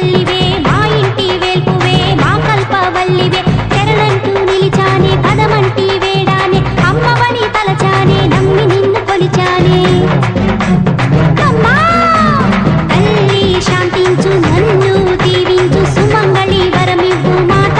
కల్పవల్లివే మా ఇంటి వేల్పువే మా కల్పవల్లివే. తెరలంటూ నిలిచానే పదమంటి వేడానే అమ్మవని తలచానే నమ్మి నిన్ను కొలిచానే. తల్లి శాంతించు నన్ను దీవించు సుమంగళి వరమివ్వు మాట